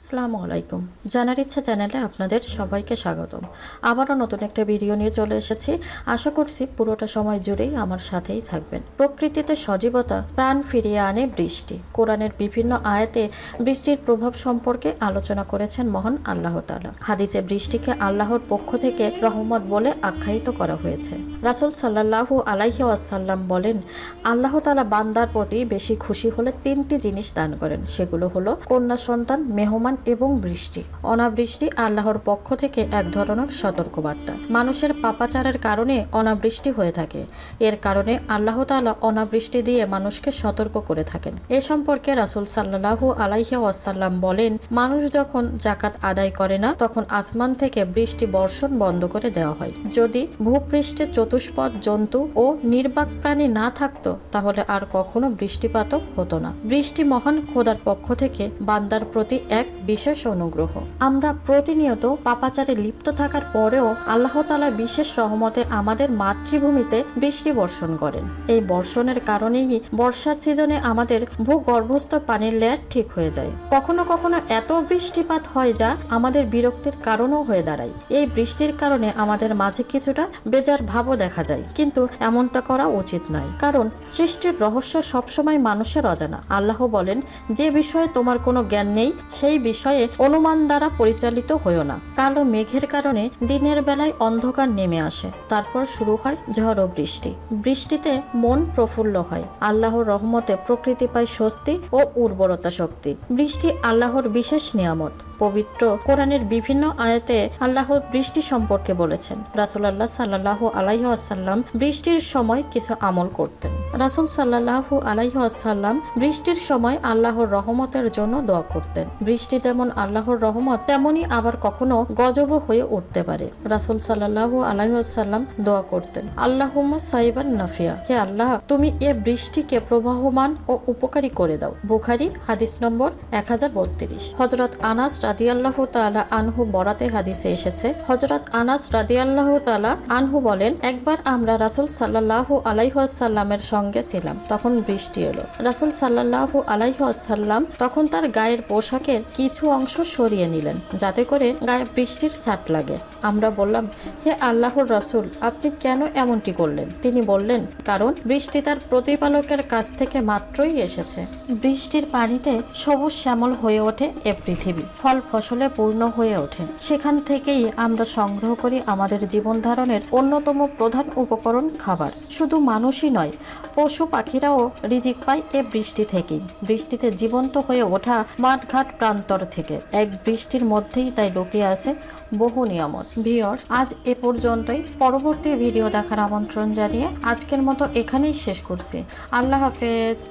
আসসালামু আলাইকুম। জানার ইচ্ছা চ্যানেলে আপনাদের সবাইকে স্বাগতম। আবারও নতুন একটা ভিডিও নিয়ে চলে এসেছি। আশা করছি পুরোটা সময় জুড়েই আমার সাথেই থাকবেন। প্রকৃতিতে সজীবতা, প্রাণ ফিরিয়ে আনে বৃষ্টি। কোরআনের বিভিন্ন আয়াতে বৃষ্টির প্রভাব সম্পর্কে আলোচনা করেছেন মহান আল্লাহ তালা হাদিসে বৃষ্টিকে আল্লাহর পক্ষ থেকে রহমত বলে আখ্যায়িত করা হয়েছে। রাসুল সাল্লাহু আলাইহি আসাল্লাম বলেন, আল্লাহ তালা বান্দার প্রতি বেশি খুশি হলে তিনটি জিনিস দান করেন। সেগুলো হলো, কন্যা সন্তান, মেহমান এবং বৃষ্টি। অনাবৃষ্টি আল্লাহর পক্ষ থেকে এক ধরনের সতর্কবার্তা। মানুষের পাপাচারের কারণে অনাবৃষ্টি হয়ে থাকে। এর কারণে আল্লাহ তাআলা অনাবৃষ্টি দিয়ে মানুষকে সতর্ক করে থাকেন। এ সম্পর্কে রাসুল সাল্লাহু আলাইহি ওয়াসাল্লাম বলেন, মানুষ যখন জাকাত আদায় করে না, তখন আসমান থেকে বৃষ্টি বর্ষণ বন্ধ করে দেওয়া হয়। যদি ভূপৃষ্ঠে চতুষ্পদ, জন্তু ও নির্বাক প্রাণী না থাকতো, তাহলে আর কখনো বৃষ্টিপাতও হতো না। বৃষ্টি মহান খোদার পক্ষ থেকে বান্দার প্রতি এক বিশেষ অনুগ্রহ। আমরা প্রতিনিয়ত পাপাচারে লিপ্ত থাকার পরেও আল্লাহ তালা বিশেষ রহমতে আমাদের মাতৃভূমিতে বৃষ্টি বর্ষণ করেন। এই বর্ষণের কারণেই বর্ষার সিজনে আমাদের ভূগর্ভস্থ পানির লেয়ার ঠিক হয়ে যায়। কখনো কখনো এত বৃষ্টিপাত হয় যা আমাদের বিরক্তির কারণও হয়ে দাঁড়ায়। এই বৃষ্টির কারণে আমাদের মাঝে কিছুটা বেজার ভাবও দেখা যায়, কিন্তু এমনটা করা উচিত নয়। কারণ সৃষ্টির রহস্য সবসময় মানুষের অজানা। আল্লাহ বলেন, যে বিষয়ে তোমার কোনো জ্ঞান নেই, সেই বিষয়ে অনুমান দ্বারা পরিচালিত হইও না। কালো মেঘের কারণে দিনের বেলায় অন্ধকার নেমে আসে। তারপর শুরু হয় ঝড় বৃষ্টি। বৃষ্টিতে মন প্রফুল্ল হয়। আল্লাহর রহমতে প্রকৃতি পায় স্বস্তি ও উর্বরতা শক্তি। বৃষ্টি আল্লাহর বিশেষ নিয়ামত। পবিত্র কোরআনের বিভিন্ন আয়াতে আল্লাহ বৃষ্টি সম্পর্কে বলেছেন। রাসুলাল্লাহ সাল্লাহ আলাইহ আসাল্লাম বৃষ্টির সময় কিছু আমল করতেন। রাসুল সাল্লাহ আলাইহ আসাল্লাম বৃষ্টির সময় আল্লাহর রহমতের জন্য দোয়া করতেন। বৃষ্টি যেমন আল্লাহর রহমত, তেমনি আবার কখনো গজবও হয়ে উঠতে পারে। রাসুল সাল্লাহ আলাইসাল্লাম দোয়া করতেন, আল্লাহুম্মা সাইবান নাফিয়া, হে আল্লাহ, তুমি এ বৃষ্টিকে প্রবাহমান ও উপকারী করে দাও। বুখারি, হাদিস নম্বর এক হাজার বত্রিশ। হজরত আনাস রাদিয়াল্লাহ তালা আনহু বরাতে হাদিসে এসেছে। হজরত আনাস রাদিয়াল্লাহ তালা আনহু বলেন, একবার আমরা রাসুল সাল্লাহু আলাইহাসাল্লামের সঙ্গে ছিলাম। তখন বৃষ্টি এলো। রাসুল সাল্লাহু আলাইহাসাল্লাম তখন তার গায়ের পোশাকের কিছু অংশ সরিয়ে নিলেন, যাতে করে গায়ে বৃষ্টির ছাট লাগে। আমরা বললাম, হে আল্লাহর রসুল, আপনি কেন এমনটি করলেন? তিনি বললেন, কারণ বৃষ্টি তার প্রতিপালকের কাছ থেকে মাত্রই এসেছে। বৃষ্টির পানিতে সবুজ শ্যামল হয়ে ওঠে এ পৃথিবী। ফল ফসলে পূর্ণ হয়ে ওঠে। সেখান থেকেই আমরা সংগ্রহ করি আমাদের জীবন ধারণের অন্যতম প্রধান উপকরণ খাবার। শুধু মানুষই নয় পশু পাখিরাও রিজিক পায় এ বৃষ্টি থেকেই। বৃষ্টিতে জীবন্ত হয়ে ওঠা মাঠঘাট প্রান্তর থেকে। এক বৃষ্টির মধ্যেই তাই লুকিয়ে আছে বহু নিয়ামত। ভিওর্স আজ এ পর্যন্তই। পরবর্তী ভিডিও দেখার আমন্ত্রণ জানিয়ে আজকের মতো এখানেই শেষ করছি। আল্লাহ হাফেজ।